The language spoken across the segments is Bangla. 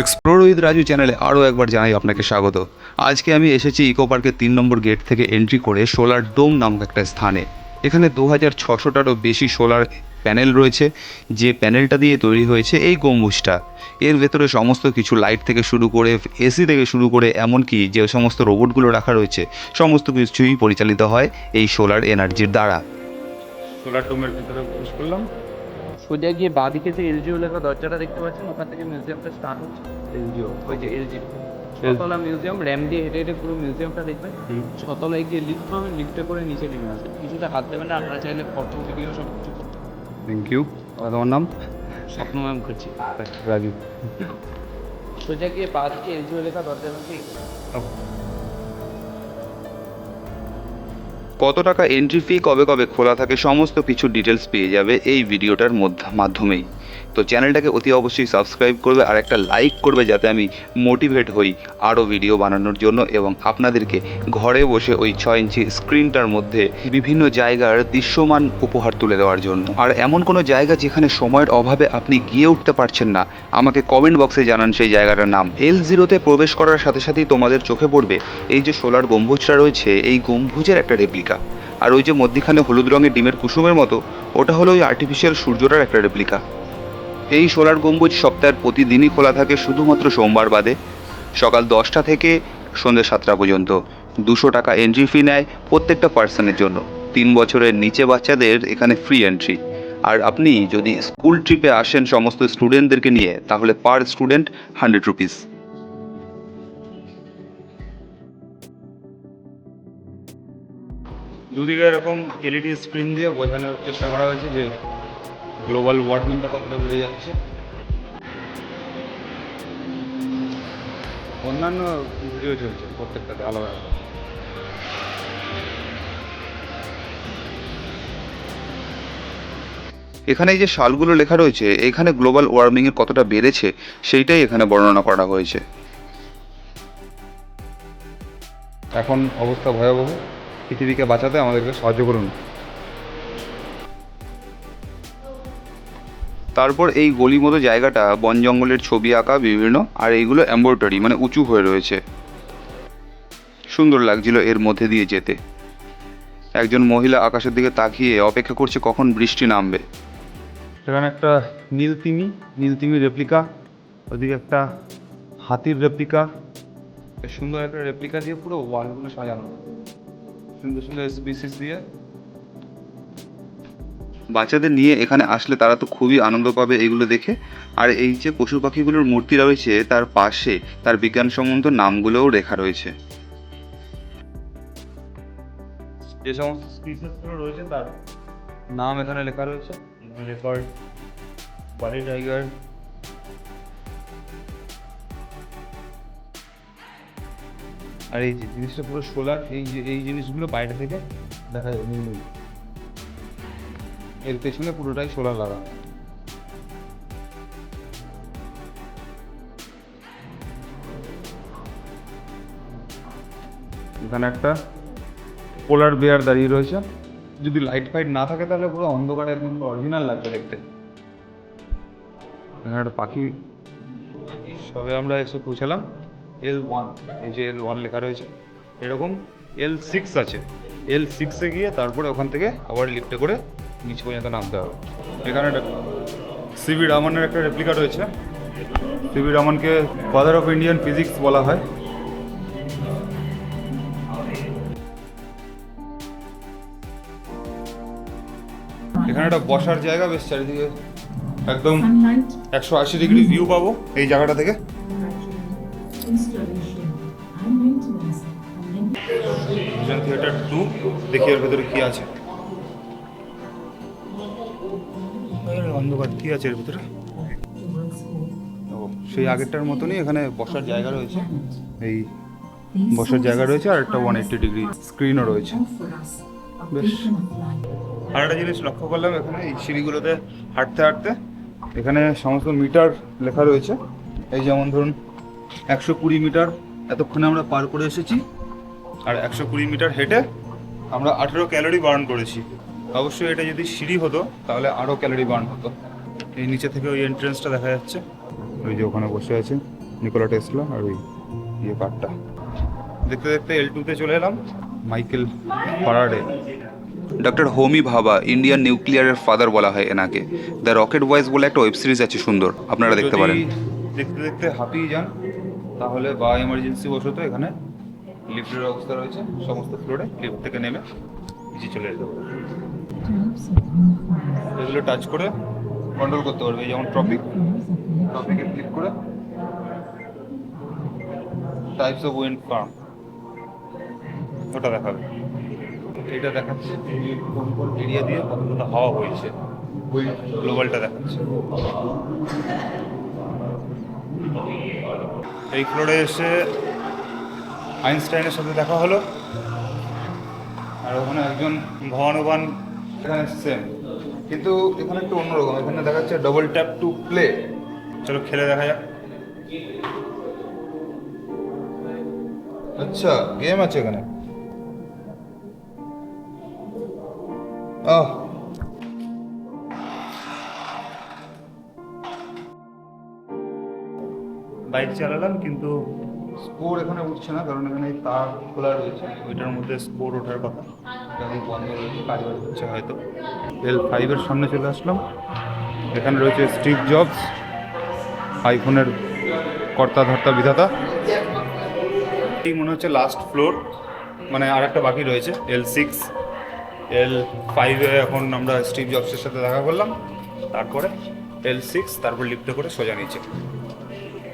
এক্সপ্লোর উইথ রাজু চ্যানেলে আরও একবার জানাই আপনাকে স্বাগত। আজকে আমি এসেছি ইকো পার্কের তিন নম্বর গেট থেকে এন্ট্রি করে সোলার ডোম নামক একটা স্থানে। এখানে দু হাজার ছশোটারও বেশি সোলার প্যানেল রয়েছে। যে প্যানেলটা দিয়ে তৈরি হয়েছে এই গম্বুজটা। এর ভেতরে সমস্ত কিছু লাইট থেকে শুরু করে এসি থেকে শুরু করে, এমনকি যে সমস্ত রোবটগুলো রাখা রয়েছে, সমস্ত কিছুই পরিচালিত হয় এই সোলার এনার্জির দ্বারা। সোলার ডোমের ভিতরে করলাম। সোজা গিয়ে বাঁদিকে যে এলজিও লেখা দরজাটা দেখতে পাচ্ছেন ওখান থেকে মিউজিয়ামটা স্টার্ট হচ্ছে। এলজিও ওই যে এলজি ছতলা মিউজিয়াম র্যাম দিয়ে হেঁটে হেঁটে পুরো মিউজিয়ামটা দেখবেন। ছতলায় গিয়ে লিফ্ট পাবেন লিফ্টে করে নিচে নেমে আসবেন। কিছুটা হাত দেবেন না আপনারা চাইলে ফটো ভিডিও সব কিছু থ্যাংক ইউ তোমার নাম? স্বপ্ন ম্যাম করছি। রাজু সোজা গিয়ে বাঁদিকে এলজিও লেখা দরজা কত টাকা এন্ট্রি ফি কবে কবে খোলা থাকে সমস্ত কিছু ডিটেলস পেয়ে যাবে এই ভিডিওটার মধ্য- মাধ্যমেই। তো চ্যানেলটাকে অতি অবশ্যই সাবস্ক্রাইব করবে আর একটা লাইক করবে যাতে আমি মোটিভেট হই আরও ভিডিও বানানোর জন্য এবং আপনাদেরকে ঘরে বসে ওই ছয় ইঞ্চি স্ক্রিনটার মধ্যে বিভিন্ন জায়গার দৃশ্যমান উপহার তুলে দেওয়ার জন্য। আর এমন কোনো জায়গা যেখানে সময়ের অভাবে আপনি গিয়ে উঠতে পারছেন না, আমাকে কমেন্ট বক্সে জানান সেই জায়গাটার নাম। এল জিরোতে প্রবেশ করার সাথে সাথেই তোমাদের চোখে পড়বে এই যে সোলার গম্বুজটা রয়েছে, এই গম্বুজের একটা রেপ্লিকা আর ওই যে মধ্যিখানে হলুদ রঙের ডিমের কুসুমের মতো, ওটা হলো ওই আর্টিফিশিয়াল সূর্যটার একটা রেপ্লিকা এই সোলার গম্বুজ সপ্তাহের প্রতিদিনই খোলা থাকে শুধুমাত্র সোমবার বাদে। সকাল দশটা থেকে সন্ধ্যে সাতটা পর্যন্ত। দুশো টাকা এন্ট্রি ফি নেয় প্রত্যেকটা পার্সনের জন্য। তিন বছরের নিচে বাচ্চাদের এখানে ফ্রি এন্ট্রি আর আপনি যদি স্কুল ট্রিপে আসেন সমস্ত স্টুডেন্টদেরকে নিয়ে, তাহলে পার স্টুডেন্ট হান্ড্রেড রুপিস দুদিকে এরকম এলইডি স্ক্রিন দিয়ে বোঝানোর চেষ্টা করা হয়েছে যে গ্লোবাল ওয়ার্মিংটা কতটা বেড়ে যাচ্ছে? অন্যান্য ভিডিও চলছে প্রত্যেকটাতে আলাদা আলাদা। এখানে এই যে সালগুলো লেখা রয়েছে এখানে গ্লোবাল ওয়ার্মিংয়ের কতটা বেড়েছে সেইটাই এখানে বর্ণনা করা হয়েছে। এখন অবস্থা ভয়াবহ। পৃথিবীকে বাঁচাতে আমাদেরকে সাহায্য করুন। তারপর এই গলি মতো জায়গাটা বন জঙ্গলের ছবি আঁকা বিভিন্ন আর এইগুলো এম্ব্রয়ডারি মানে উঁচু হয়ে রয়েছে। সুন্দর লাগছিল এর মধ্যে দিয়ে যেতে। একজন মহিলা আকাশের দিকে তাকিয়ে অপেক্ষা করছে কখন বৃষ্টি নামবে। সেখানে একটা নীল তিমি নীল তিমি রেপ্লিকা ওদিকে একটা হাতির রেপ্লিকা সুন্দর একটা রেপ্লিকা দিয়ে পুরো ওয়ালগুলো সাজানো। সুন্দর সুন্দর স্পিসিস দিয়ে বাচ্চাদের নিয়ে এখানে আসলে তারা তো খুবই আনন্দ পাবে এগুলো দেখে। আর এই যে পশু পাখিগুলোর মূর্তি রয়েছে, তার পাশে তার বিজ্ঞান সম্বন্ধ নামগুলোও লেখা রয়েছে। যে সমস্ত স্পিসিসগুলো রয়েছে, তার নাম এখানে লেখা রয়েছে। টাইগার। আর এই যে জিনিসটা পুরো সোলার, এই যে, এই জিনিসগুলো বাইরে থেকে দেখা যায়। এর পেছনে পুরোটাই সোলার লাগা। এখানে একটা পোলার বেয়ার দাঁড়িয়ে রয়েছে। যদি লাইট ফাইট না থাকে তাহলে পুরো অন্ধকারে একদম অরিজিনাল লাগবে দেখতে। এখানে একটা পাখি। সবে আমরা এসে পৌঁছালাম। এল ওয়ান এই যে এল ওয়ান লেখা রয়েছে। এরকম এল সিক্স আছে। এল সিক্সে গিয়ে তারপরে ওখান থেকে আবার লিফটে করে নিচ পর্যন্ত নামতে হবে। এখানে সিবি রামনের একটা রেপ্লিকা রয়েছে। সিবি রামনকে ফাদার অফ ইন্ডিয়ান ফিজিক্স বলা হয়। এখানে একটা বসার জায়গা, বেশ চারিদিকে একদম একশো আশি ডিগ্রি ভিউ পাবো এই জায়গাটা থেকে। থিয়েটার টু দেখি এর ভেতরে কি আছে। অন্ধকার, কি আছে এর ভিতরে? ও, সেই আগেরটার মতনই এখানে বসার জায়গা রয়েছে। এই বসার জায়গা রয়েছে আর একটা ওয়ান এইট্টি ডিগ্রি স্ক্রিনও রয়েছে। বেশ. আর একটা জিনিস লক্ষ্য করলাম এখানে, এই সিঁড়িগুলোতে হাঁটতে হাঁটতে, এখানে সমস্ত মিটার লেখা রয়েছে। এই যেমন ধরুন, একশো কুড়ি মিটার এতক্ষণে আমরা পার করে এসেছি, আর একশো কুড়ি মিটার হেঁটে আমরা আঠেরো ক্যালোরি বার্ন করেছি। অবশ্যই এটা যদি সিঁড়ি হতো তাহলে আরও ক্যালোরি বার্ন হতো। এই নিচে থেকে ওই এন্ট্রেন্সটা দেখা যাচ্ছে। ওই যে ওখানে বসে আছে নিকোলা টেসলা আর ওই ইয়ে কারটা দেখতে দেখতে এল টুতে চলে এলাম মাইকেল ফারাডে। ডক্টর হোমি ভাবা ইন্ডিয়ান নিউক্লিয়ারের ফাদার বলা হয় এনাকে। দ্য রকেট বয়েজ বলে একটা ওয়েব সিরিজ আছে সুন্দর আপনারা দেখতে পারেন। দেখতে দেখতে হাঁপিয়ে যান তাহলে বা এমার্জেন্সি বসত এখানে লিফটের অবস্থা রয়েছে সমস্ত ফ্লোরে লিফট থেকে নেমে নিচে চলে যেতে এগুলো টাচ করে কন্ট্রোল করতে পারবে যেমন টপিক টপিকে ক্লিক করে টাইপস অফ উইন্ড ফার্ম ওটা দেখাবে। এটা দেখাচ্ছে কোন কোন এরিয়া দিয়ে কত কত হাওয়া হয়েছে গ্লোবালটা দেখাচ্ছে। এই ফ্লোরে এসে আইনস্টাইনের সাথে দেখা হলো। আর ওখানে একজন ভবানবান এখানে সেম কিন্তু এখানে একটু অন্যরকম এখানে দেখা যাচ্ছে ডবল ট্যাপ টু প্লে চলো খেলে দেখা যাক। আচ্ছা গেম আছে এখানে। আহ। বাইক চালালাম কিন্তু স্কোর এখানে উঠছে না কারণ এখানে তার খোলা রয়েছে। ওইটার মধ্যে স্কোর ওঠার কথা। এটা বন্ধ রয়েছে কাজ বাজ হচ্ছে। হয়তো। এল ফাইভের সামনে চলে আসলাম। এখানে রয়েছে স্টিভ জবস আইফোনের কর্তা ধর্তা বিধাতা। এই মনে হচ্ছে লাস্ট ফ্লোর মানে আর একটা বাকি রয়েছে এল সিক্স এল ফাইভে এখন আমরা স্টিভ জবসের সাথে দেখা করলাম। তারপরে এল সিক্স তারপর লিফটে করে সোজা নিচে।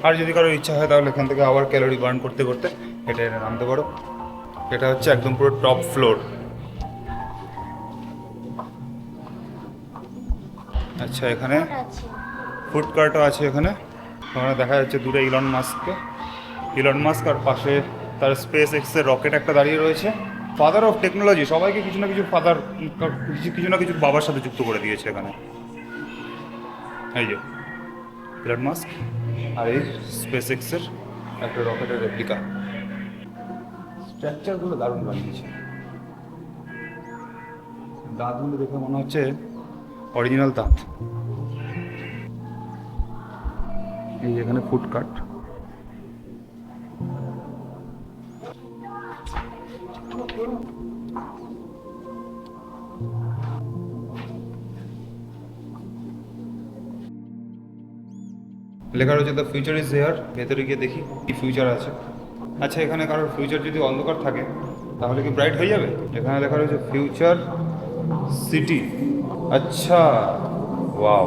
আর যদি কারোর ইচ্ছা হয় তাহলে এখান থেকে আবার ক্যালোরি বার্ন করতে করতে হেঁটে হেঁটে নামতে পারো। এটা হচ্ছে একদম পুরো টপ ফ্লোর আচ্ছা এখানে ফুড কার্টও আছে এখানে। ওখানে দেখা যাচ্ছে দূরে ইলন মাস্ককে ইলন মাস্ক আর পাশে তার স্পেস এক্সের রকেট একটা দাঁড়িয়ে রয়েছে। ফাদার অফ টেকনোলজি সবাইকে কিছু না কিছু ফাদার কিছু না কিছু বাবার সাথে যুক্ত করে দিয়েছে এখানে। এই যে ইলন মাস্ক আর এই স্পেস এক্সের একটা রকেটের রেপ্লিকা স্ট্রাকচারগুলো দারুণ বানিয়েছে। দাঁতগুলো দেখে মনে হচ্ছে অরিজিনাল দাঁত। এই এখানে ফুড কাট লেখা রয়েছে দ্য ফিউচার ইজ হেয়ার ভেতরে গিয়ে দেখি কি ফিউচার আছে। আচ্ছা এখানে কারোর ফিউচার যদি অন্ধকার থাকে, তাহলে কি ব্রাইট হয়ে যাবে? এখানে লেখা রয়েছে ফিউচার সিটি আচ্ছা ওয়াও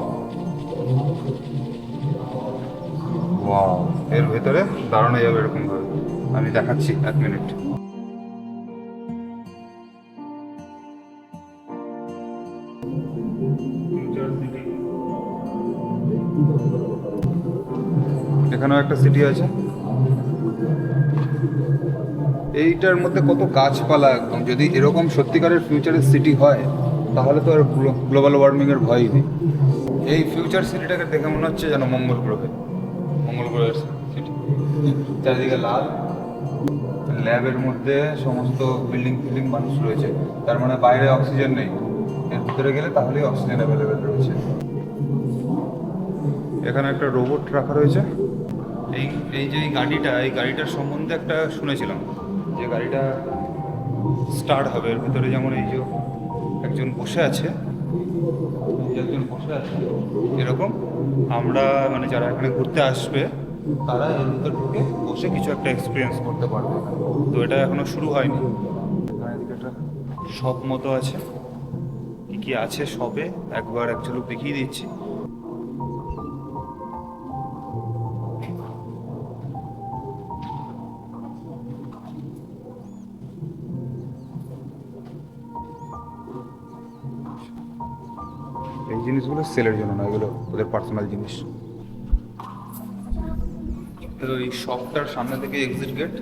ওয়াও এর ভেতরে দাঁড়ানো যাবে এরকম ভাবে আমি দেখাচ্ছি, এক মিনিট। এখানেও একটা সিটি আছে। এইটার মধ্যে কত গাছপালা একদম। যদি এরকম সত্যিকারের ফিউচারের সিটি হয়, তাহলে তো আর গ্লোবাল ওয়ার্মিংয়ের ভয়ই নেই। এই ফিউচার সিটিটাকে দেখে মনে হচ্ছে যেন মঙ্গল গ্রহে। মঙ্গল গ্রহের সিটি চারিদিকে লাল। ল্যাবের মধ্যে সমস্ত বিল্ডিং ফিল্ডিং মানুষ রয়েছে। তার মানে বাইরে অক্সিজেন নেই। এর ভিতরে গেলে তাহলেই অক্সিজেন অ্যাভেলেবেল রয়েছে। এখানে একটা রোবট রাখা রয়েছে। এই এই যে এই গাড়িটা, এই গাড়িটার সম্বন্ধে একটা শুনেছিলাম যে গাড়িটা স্টার্ট হবে। এর ভিতরে যেমন এই যে একজন বসে আছে একজন বসে আছে, এরকম আমরা মানে যারা এখানে ঘুরতে আসবে, তারা এর ভিতর ঢুকে বসে কিছু একটা এক্সপিরিয়েন্স করতে পারবে। তো এটা এখনও শুরু হয়নি। একটা শপ মতো আছে। কি কি আছে সবে? একবার এক ঝলক দেখিয়ে দিচ্ছি। জিনিসগুলো সেলের জন্য না এগুলো ওদের পার্সোনাল জিনিস। তো এই শপটার সামনে থেকে এক্সিট গেট.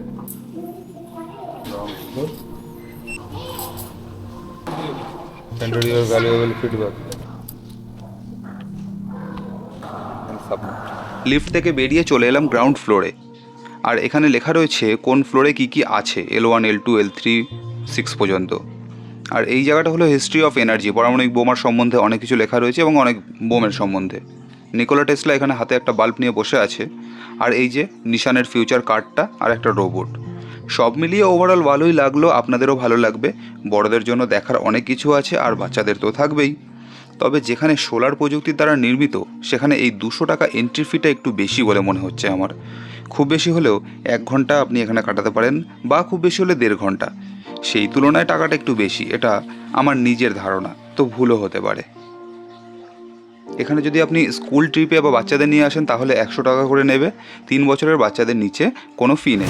লিফট থেকে বেরিয়ে চলে এলাম গ্রাউন্ড ফ্লোরে আর এখানে লেখা রয়েছে কোন ফ্লোরে কি কি আছে? L one L two L three six পর্যন্ত। আর এই জায়গাটা হলো হিস্ট্রি অফ এনার্জি পারমাণবিক বোমার সম্বন্ধে অনেক কিছু লেখা রয়েছে এবং অনেক বোমের সম্বন্ধে। নিকোলা টেসলা এখানে হাতে একটা বাল্ব নিয়ে বসে আছে। আর এই যে নিশানের ফিউচার কার্ডটা আর একটা রোবট সব মিলিয়ে ওভারঅল ভালোই লাগল, আপনাদেরও ভালো লাগবে। বড়দের জন্য দেখার অনেক কিছু আছে আর বাচ্চাদের তো থাকবেই। তবে যেখানে সোলার প্রযুক্তির দ্বারা নির্মিত, সেখানে এই দুশো টাকা এন্ট্রি ফিটা একটু বেশি বলে মনে হচ্ছে আমার। খুব বেশি হলেও এক ঘণ্টা আপনি এখানে কাটাতে পারেন বা খুব বেশি হলে দেড় ঘণ্টা। সেই তুলনায় টাকাটা একটু বেশি, এটা আমার নিজের ধারণা, তো ভুলও হতে পারে। এখানে যদি আপনি স্কুল ট্রিপে বা বাচ্চাদের নিয়ে আসেন, তাহলে একশো টাকা করে নেবে। তিন বছরের বাচ্চাদের নিচে কোনো ফি নেই।